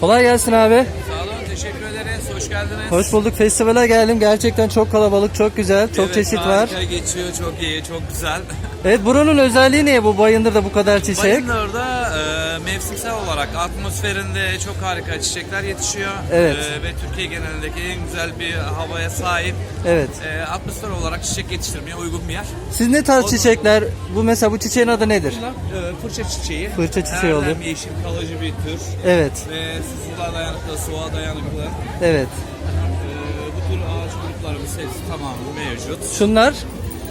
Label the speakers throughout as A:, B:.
A: Kolay gelsin abi.
B: Sağ olun, teşekkür ederiz. Hoş geldiniz.
A: Hoş bulduk. Festivale geldim. Gerçekten çok kalabalık, çok güzel, çok
B: Evet,
A: çeşit var.
B: harika geçiyor, çok iyi, çok güzel.
A: Evet, buranın özelliği ne bu Bayındır'da bu kadar çiçek?
B: Bayındır'da mevsimsel olarak atmosferinde çok harika çiçekler yetişiyor.
A: Evet.
B: E, ve Türkiye genelindeki en güzel bir havaya sahip.
A: Evet.
B: E, atmosfer olarak çiçek yetiştirmeye uygun bir yer.
A: Siz ne tarz çiçekler? Bu mesela bu çiçeğin adı nedir?
B: Bunlar e, fırça çiçeği.
A: Fırça çiçeği oluyor.
B: yeşil kalıcı bir tür.
A: Evet.
B: Ve susuzluğa dayanıklı, soğuğa dayanıklı.
A: Evet.
B: E, bu tür ağaç gruplarımız hepsi tamamı mevcut.
A: Şunlar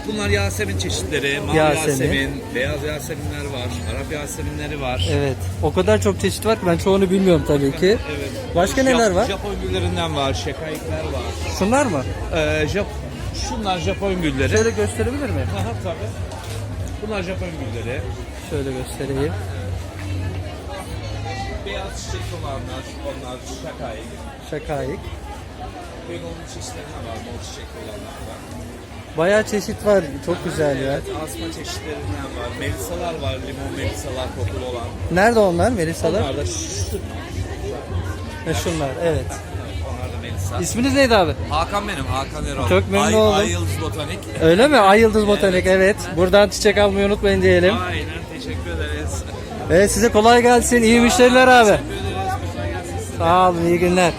B: Bunlar Yasemin çeşitleri, mavi
A: Yasemin.
B: Yasemin. beyaz Yaseminler var, Arap Yaseminleri var.
A: evet. O kadar çok çeşit var ki ben çoğunu bilmiyorum tabii ki.
B: Evet.
A: Başka
B: Jap-
A: neler var?
B: Japon güllerinden var, şekayikler var.
A: Şunlar mı?
B: Ee, Jap Şunlar Japon gülleri.
A: Şöyle gösterebilir miyim?
B: Aha, tabii. Bunlar Japon gülleri.
A: Şöyle göstereyim.
B: Beyaz çiçek olanlar, onlar şakayık.
A: Şakayık.
B: Begonun çeşitlerinden var, mor çiçek olanlar var.
A: Bayağı çeşit var. Çok güzel ya.
B: Evet, asma çeşitlerinden var. Melisalar var, limon melisalar kokulu olan.
A: Nerede onlar Melisalar?
B: Onlar da şu.
A: Ha, şunlar evet.
B: Onlar da melisa.
A: İsminiz neydi abi?
B: Hakan benim, Hakan Erol.
A: Çok memnun
B: Ay,
A: oldum.
B: Ay Yıldız Botanik.
A: Öyle mi? Ay Yıldız Botanik evet. Buradan çiçek almayı unutmayın diyelim.
B: Aynen, teşekkür ederiz.
A: Evet size kolay gelsin. İyi müşteriler abi.
B: Teşekkür ederiz, kolay gelsin.
A: Sağ olun iyi günler.